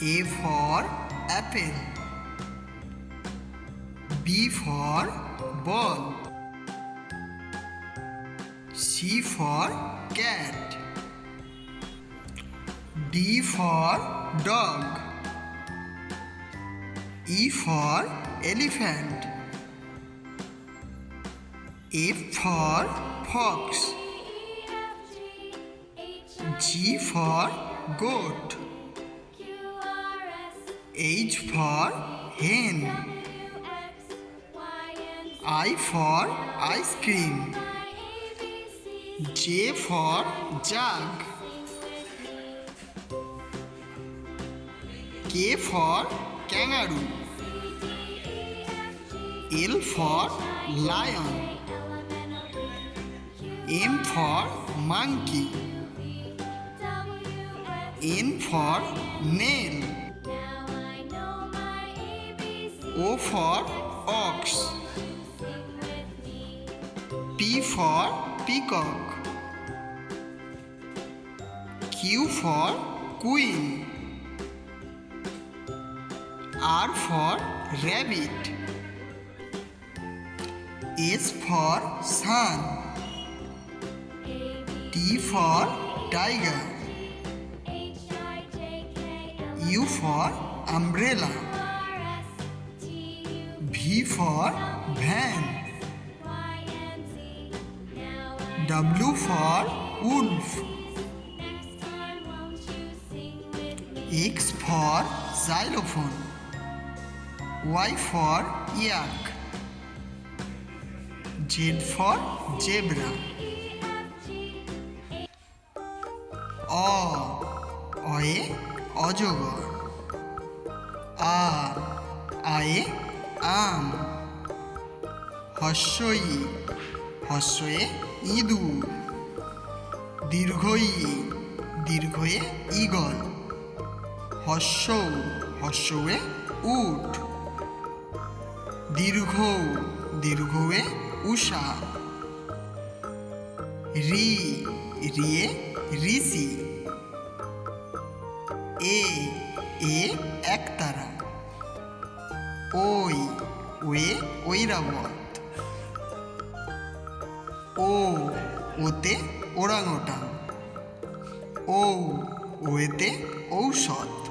A for apple. B for ball. C for cat. D for dog. E for elephant. F for fox. G for goat. H for hen. I for ice cream. J for jug. K for kangaroo. L for lion. M for monkey. N for nail. O for ox, P for peacock, Q for queen, R for rabbit, S for sun, T for tiger, U for umbrella. V for van. W for wolf. X for xylophone. Y for yak. Z for zebra. অ অয়ে অজগর আ আয়ে আম হস্যই হস্যে ইঁদুর দীর্ঘই দীর্ঘয়ে eagle হস্য হস্যে উট দীর্ঘ দীর্ঘয়ে উষা রি রিয়ে ঋষি এ এ একতারা ওই way Airavat ও ওতে orang ওটাং ও ওয়েতে ঔষধ